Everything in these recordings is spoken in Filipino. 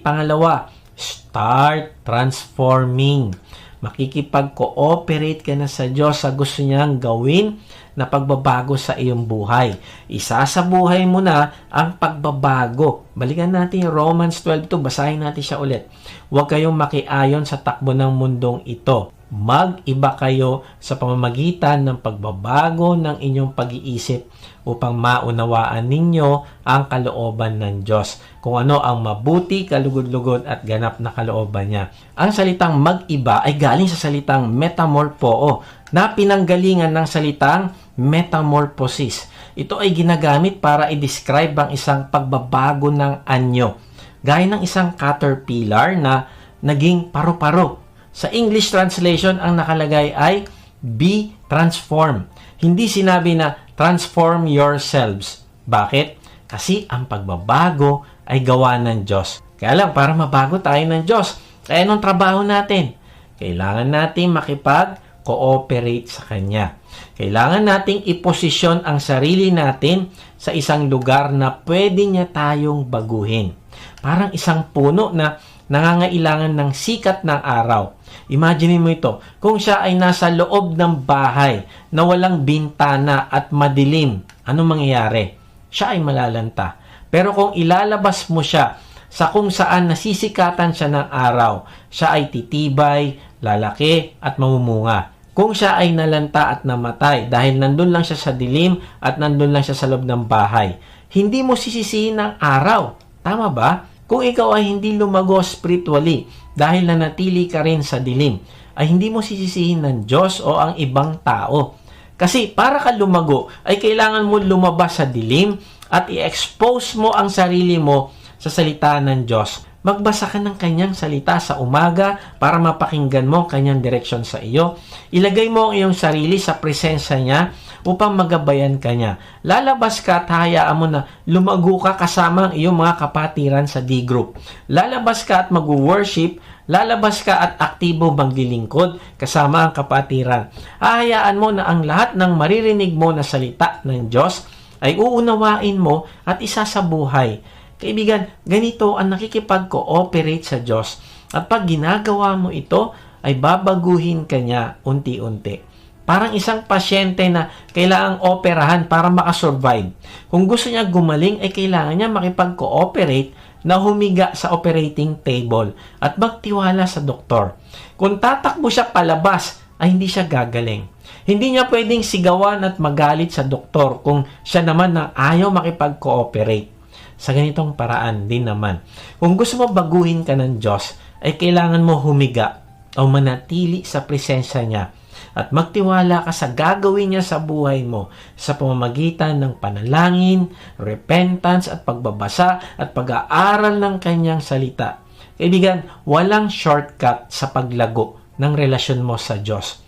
Pangalawa, start transforming. Makikipag-cooperate ka na sa Diyos sa gusto niyang gawin na pagbabago sa iyong buhay. Isa sa buhay mo na ang pagbabago. Balikan natin Romans 12.2. Basahin natin siya ulit. Huwag kayong makiayon sa takbo ng mundong ito. Mag-iba kayo sa pamamagitan ng pagbabago ng inyong pag-iisip upang maunawaan ninyo ang kalooban ng Diyos. Kung ano ang mabuti, kalugod-lugod at ganap na kalooban niya. Ang salitang mag-iba ay galing sa salitang metamorpho na pinanggalingan ng salitang metamorphosis. Ito ay ginagamit para i-describe ang isang pagbabago ng anyo. Gaya ng isang caterpillar na naging paru-paro sa English translation, ang nakalagay ay be transformed. Hindi sinabi na transform yourselves. Bakit? Kasi ang pagbabago ay gawa ng Diyos. Kaya lang, para mabago tayo ng Diyos, kaya anong trabaho natin? Kailangan natin makipag-cooperate sa Kanya. Kailangan nating iposisyon ang sarili natin sa isang lugar na pwede niya tayong baguhin. Parang isang puno na nangangailangan ng sikat ng araw. Imagine mo ito, kung siya ay nasa loob ng bahay na walang bintana at madilim, ano mangyayari? Siya ay malalanta. Pero kung ilalabas mo siya sa kung saan nasisikatan siya ng araw, siya ay titibay, lalaki at mamumunga. Kung siya ay nalanta at namatay dahil nandun lang siya sa dilim at nandun lang siya sa loob ng bahay, hindi mo sisisihin ng araw. Tama ba? Kung ikaw ay hindi lumago spiritually dahil nanatili ka rin sa dilim, ay hindi mo sisisihin ng Diyos o ang ibang tao. Kasi para ka lumago, ay kailangan mo lumabas sa dilim at i-expose mo ang sarili mo sa salita ng Diyos. Magbasa ka ng kanyang salita sa umaga para mapakinggan mo kanyang direksyon sa iyo. Ilagay mo ang iyong sarili sa presensya niya upang magabayan ka niya. Lalabas ka at hayaan mo na lumago ka kasama ang iyong mga kapatiran sa D-group. Lalabas ka at mag-worship, lalabas ka at aktibo maglilingkod kasama ang kapatiran. Hahayaan mo na ang lahat ng maririnig mo na salita ng Diyos ay uunawain mo at isa sa buhay. Kaibigan, ganito ang nakikipag-cooperate sa Diyos. At pag ginagawa mo ito, ay babaguhin ka niya unti-unti. Parang isang pasyente na kailangang operahan para makasurvive. Kung gusto niya gumaling, ay kailangan niya makipag-cooperate na humiga sa operating table at magtiwala sa doktor. Kung tatakbo siya palabas, ay hindi siya gagaling. Hindi niya pwedeng sigawan at magalit sa doktor kung siya naman na ayaw makipag-cooperate. Sa ganitong paraan din naman. Kung gusto mo baguhin ka ng Diyos, ay kailangan mo humiga o manatili sa presensya niya at magtiwala ka sa gagawin niya sa buhay mo sa pamamagitan ng panalangin, repentance at pagbabasa at pag-aaral ng kanyang salita. Kaibigan, walang shortcut sa paglago ng relasyon mo sa Diyos.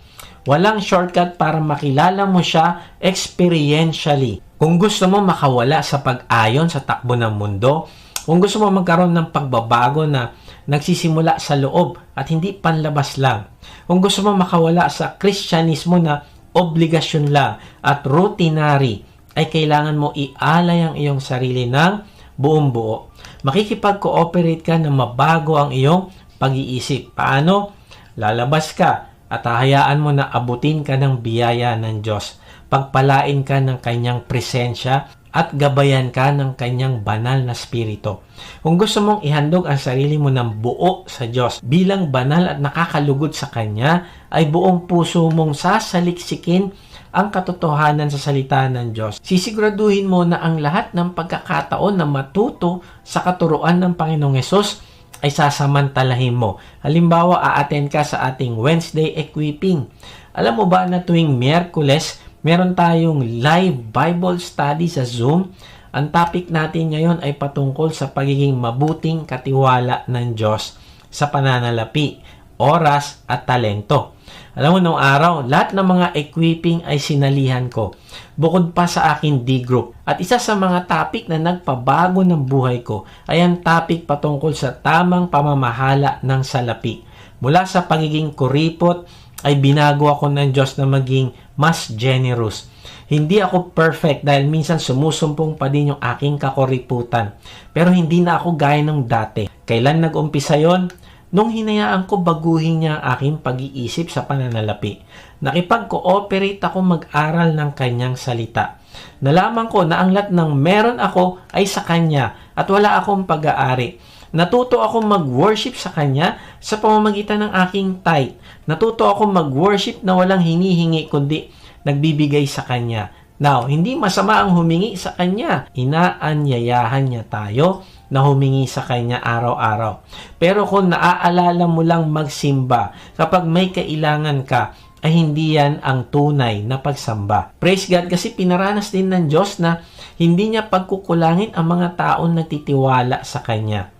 Walang shortcut para makilala mo siya experientially. Kung gusto mo makawala sa pag-ayon sa takbo ng mundo, kung gusto mo magkaroon ng pagbabago na nagsisimula sa loob at hindi panlabas lang, kung gusto mo makawala sa Kristyanismo na obligasyon lang at routinary, ay kailangan mo ialay ang iyong sarili ng buong buo. Makikipag-cooperate ka na mabago ang iyong pag-iisip. Paano? Lalabas ka at hahayaan mo na abutin ka ng biyaya ng Diyos. Pagpalain ka ng kanyang presensya at gabayan ka ng kanyang banal na spirito. Kung gusto mong ihandog ang sarili mo ng buo sa Diyos bilang banal at nakakalugod sa Kanya, ay buong puso mong sasaliksikin ang katotohanan sa salita ng Diyos. Sisiguraduhin mo na ang lahat ng pagkakataon na matuto sa katuruan ng Panginoong Yesus ay sasamantalahin mo. Halimbawa, aaten ka sa ating Wednesday equipping. Alam mo ba na tuwing Miyerkules, meron tayong live Bible study sa Zoom. Ang topic natin ngayon ay patungkol sa pagiging mabuting katiwala ng Diyos sa pananalapi, oras at talento. Alam mo, nung araw, lahat ng mga equipping ay sinalihan ko. Bukod pa sa akin D-group. At isa sa mga topic na nagpabago ng buhay ko ay ang topic patungkol sa tamang pamamahala ng salapi. Mula sa pagiging kuripot, ay binago ako ng Diyos na maging mas generous. Hindi ako perfect dahil minsan sumusumpong pa din yung aking kakoriputan. Pero hindi na ako gaya ng dati. Kailan nag-umpisa yon? Nung hinayaan ko baguhin niya ang aking pag-iisip sa pananalapi. Nakipag-cooperate ako mag-aral ng kanyang salita. Nalaman ko na ang lahat ng meron ako ay sa kanya at wala akong pag-aari. Natuto ako mag-worship sa Kanya sa pamamagitan ng aking tithe. Natuto ako mag-worship na walang hinihingi kundi nagbibigay sa Kanya. Now, hindi masama ang humingi sa Kanya. Inaanyayahan niya tayo na humingi sa Kanya araw-araw. Pero kung naaalala mo lang magsimba, kapag may kailangan ka, ay hindi yan ang tunay na pagsamba. Praise God kasi pinaranas din ng Diyos na hindi niya pagkukulangin ang mga taong nagtitiwala sa Kanya.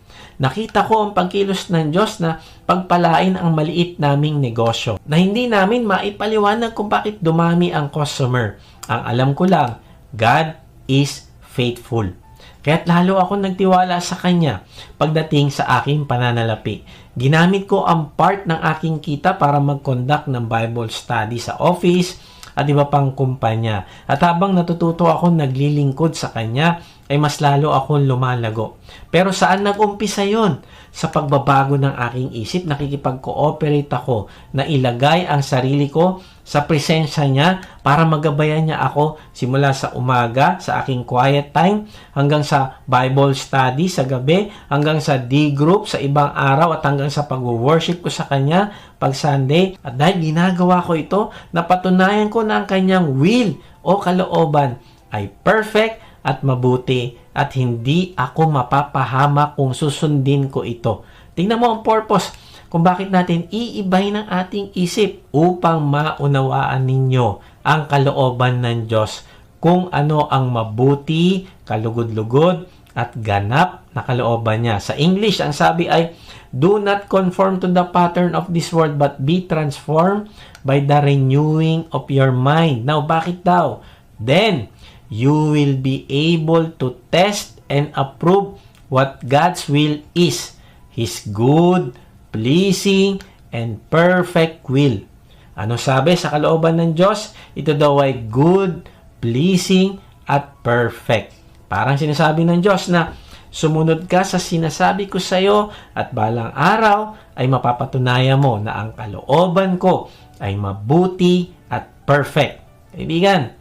Nakita ko ang pagkilos ng Diyos na pagpalain ang maliit naming negosyo na hindi namin maipaliwanag kung bakit dumami ang customer. Ang alam ko lang, God is faithful. Kaya't lalo ako nagtiwala sa Kanya pagdating sa aking pananalapi. Ginamit ko ang part ng aking kita para mag-conduct ng Bible study sa office at iba pang kumpanya. At habang natututo ako naglilingkod sa Kanya, ay mas lalo akong lumalago. Pero saan nag-umpisa yon? Sa pagbabago ng aking isip, nakikipag-cooperate ako na ilagay ang sarili ko sa presensya niya para magabayan niya ako simula sa umaga, sa aking quiet time, hanggang sa Bible study sa gabi, hanggang sa D-group sa ibang araw at hanggang sa pag-worship ko sa Kanya pag Sunday. At dahil ginagawa ko ito, napatunayan ko na ang Kanyang will o kalooban ay perfect at mabuti at hindi ako mapapahama kung susundin ko ito. Tingnan mo ang purpose kung bakit natin iibay ng ating isip upang maunawaan ninyo ang kalooban ng Diyos kung ano ang mabuti, kalugod-lugod, at ganap na kalooban niya. Sa English, ang sabi ay, Do not conform to the pattern of this world, but be transformed by the renewing of your mind. Now, bakit daw? Then, you will be able to test and approve what God's will is, His good, pleasing, and perfect will. Ano sabi sa kalooban ng Diyos? Ito daw ay good, pleasing, at perfect. Parang sinasabi ng Diyos na sumunod ka sa sinasabi ko sa iyo at balang araw ay mapapatunayan mo na ang kalooban ko ay mabuti at perfect. Kaibigan,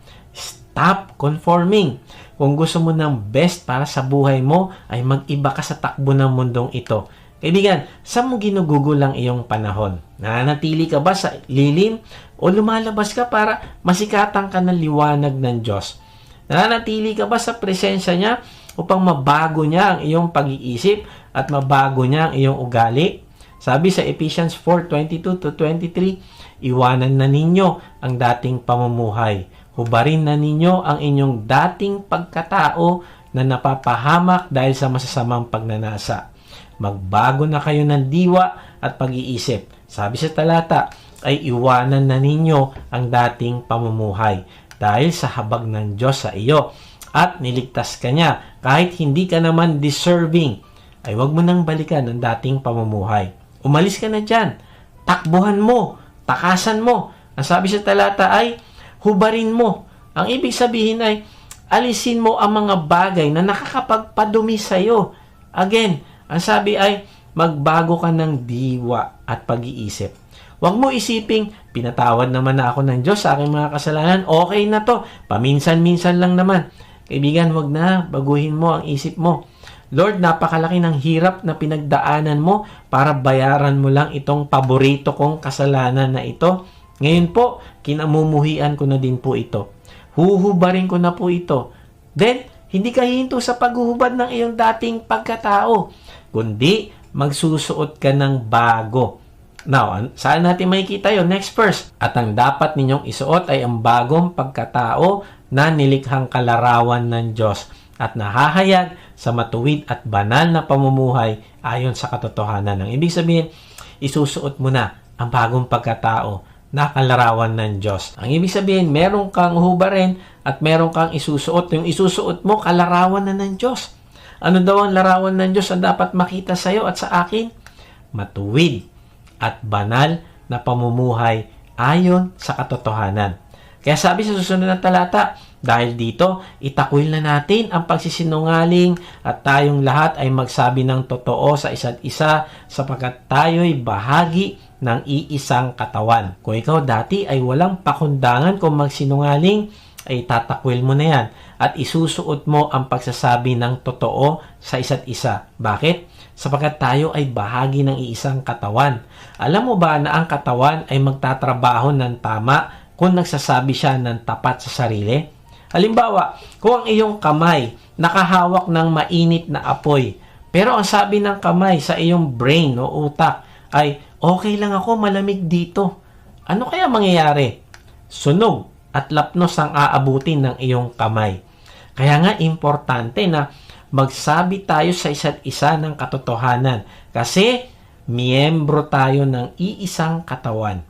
Stop conforming. Kung gusto mo ng best para sa buhay mo, ay mag-iba ka sa takbo ng mundong ito. Kaibigan, saan mo ginugugol ang iyong panahon? Nananatili ka ba sa lilim o lumalabas ka para masikatan ka ng liwanag ng Diyos? Nananatili ka ba sa presensya niya upang mabago niya ang iyong pag-iisip at mabago niya ang iyong ugali? Sabi sa Ephesians 4:22 to 23, iwanan na ninyo ang dating pamumuhay Hubarin na ninyo ang inyong dating pagkatao na napapahamak dahil sa masasamang pagnanasa. Magbago na kayo ng diwa at pag-iisip. Sabi sa talata, ay iwanan na ninyo ang dating pamumuhay dahil sa habag ng Diyos sa iyo at niligtas ka niya kahit hindi ka naman deserving ay wag mo nang balikan ang dating pamumuhay. Umalis ka na dyan. Takbuhan mo. Takasan mo. Ang sabi sa talata ay hubarin mo. Ang ibig sabihin ay, alisin mo ang mga bagay na nakakapagpadumi sa iyo. Again, ang sabi ay, magbago ka ng diwa at pag-iisip. Huwag mo isiping, pinatawad naman na ako ng Diyos sa aking mga kasalanan, okay na to, paminsan-minsan lang naman. Kaibigan, huwag na, baguhin mo ang isip mo. Lord, napakalaki ng hirap na pinagdaanan mo para bayaran mo lang itong paborito kong kasalanan na ito ngayon po, kinamumuhian ko na din po ito. Huhubarin ko na po ito. Then, hindi ka hinto sa paghuhubad ng iyong dating pagkatao, kundi magsusuot ka ng bago. Now, saan natin makikita yon Next verse. At ang dapat ninyong isuot ay ang bagong pagkatao na nilikhang kalarawan ng Diyos at nahahayag sa matuwid at banal na pamumuhay ayon sa katotohanan. Ang ibig sabihin, isusuot mo na ang bagong pagkatao na kalarawan ng Diyos. Ang ibig sabihin, meron kang hubarin at meron kang isusuot. Yung isusuot mo, kalarawan na ng Diyos. Ano daw ang larawan ng Diyos ang dapat makita sa iyo at sa akin? Matuwid at banal na pamumuhay ayon sa katotohanan. Kaya sabi sa susunod na talata, dahil dito, itakwil na natin ang pagsisinungaling at tayong lahat ay magsabi ng totoo sa isa't isa sapagkat tayo'y bahagi ng iisang katawan. Kung ikaw dati ay walang pakundangan kung magsinungaling, ay tatakwil mo na yan at isusuot mo ang pagsasabi ng totoo sa isa't isa. Bakit? Sapagkat tayo ay bahagi ng iisang katawan. Alam mo ba na ang katawan ay magtatrabaho ng tama kung nagsasabi siya ng tapat sa sarili? Halimbawa, kung ang iyong kamay nakahawak ng mainit na apoy, pero ang sabi ng kamay sa iyong brain o utak ay, okay lang ako, malamig dito. Ano kaya mangyayari? Sunog at lapnos ang aabutin ng iyong kamay. Kaya nga importante na magsabi tayo sa isa't isa ng katotohanan kasi miyembro tayo ng iisang katawan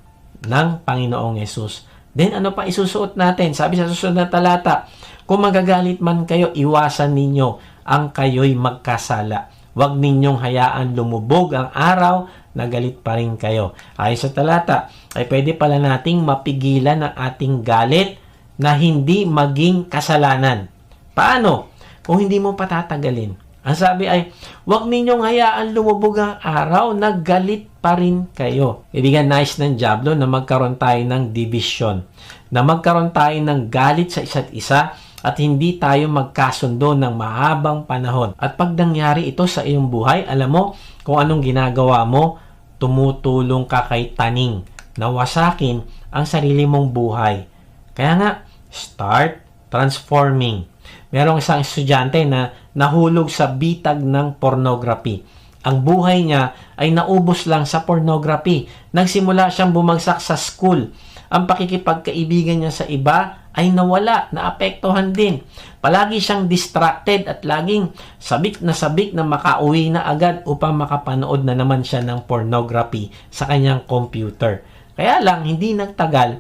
ng Panginoong Yesus. Then ano pa isusuot natin? Sabi sa susunod na talata, kung magagalit man kayo, iwasan ninyo ang kayo'y magkasala. Huwag ninyong hayaan lumubog ang araw na galit pa rin kayo. Ayon sa talata, ay pwede pala nating mapigilan ang ating galit na hindi maging kasalanan. Paano? Kung hindi mo patatagalin. Ang sabi ay, huwag ninyong hayaan lumubog ang araw na galit pa rin kayo. Ibigan nice ng Diablo na magkaroon tayo ng division. Na magkaroon tayo ng galit sa isa't isa at hindi tayo magkasundo ng mahabang panahon. At pag nangyari ito sa iyong buhay, alam mo kung anong ginagawa mo, tumutulong ka kay taning na wasakin ang sarili mong buhay. Kaya nga, start transforming. Merong isang estudyante na nahulog sa bitag ng pornography. Ang buhay niya ay naubos lang sa pornography. Nagsimula siyang bumagsak sa school. Ang pakikipagkaibigan niya sa iba ay nawala, naapektuhan din. Palagi siyang distracted at laging sabik na sabik na makauwi na agad upang makapanood na naman siya ng pornography sa kanyang computer. Kaya lang, hindi nagtagal,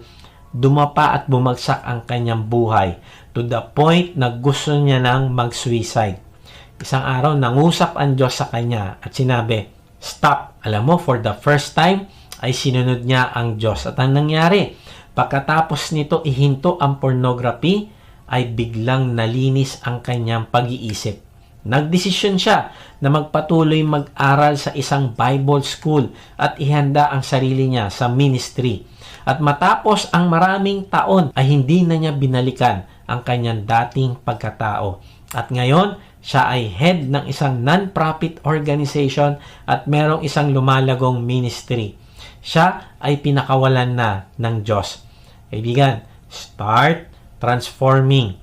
dumapa at bumagsak ang kanyang buhay to the point na gusto niya nang mag-suicide. Isang araw, nangusap ang Diyos sa kanya at sinabi, Stop! Alam mo, for the first time, ay sinunod niya ang Diyos. At ang nangyari, pagkatapos nito ihinto ang pornography, ay biglang nalinis ang kanyang pag-iisip. Nagdesisyon siya na magpatuloy mag-aral sa isang Bible school at ihanda ang sarili niya sa ministry. At matapos ang maraming taon ay hindi na niya binalikan ang kanyang dating pagkatao. At ngayon, siya ay head ng isang non-profit organization at merong isang lumalagong ministry. Siya ay pinakawalan na ng Diyos. Kaibigan, start transforming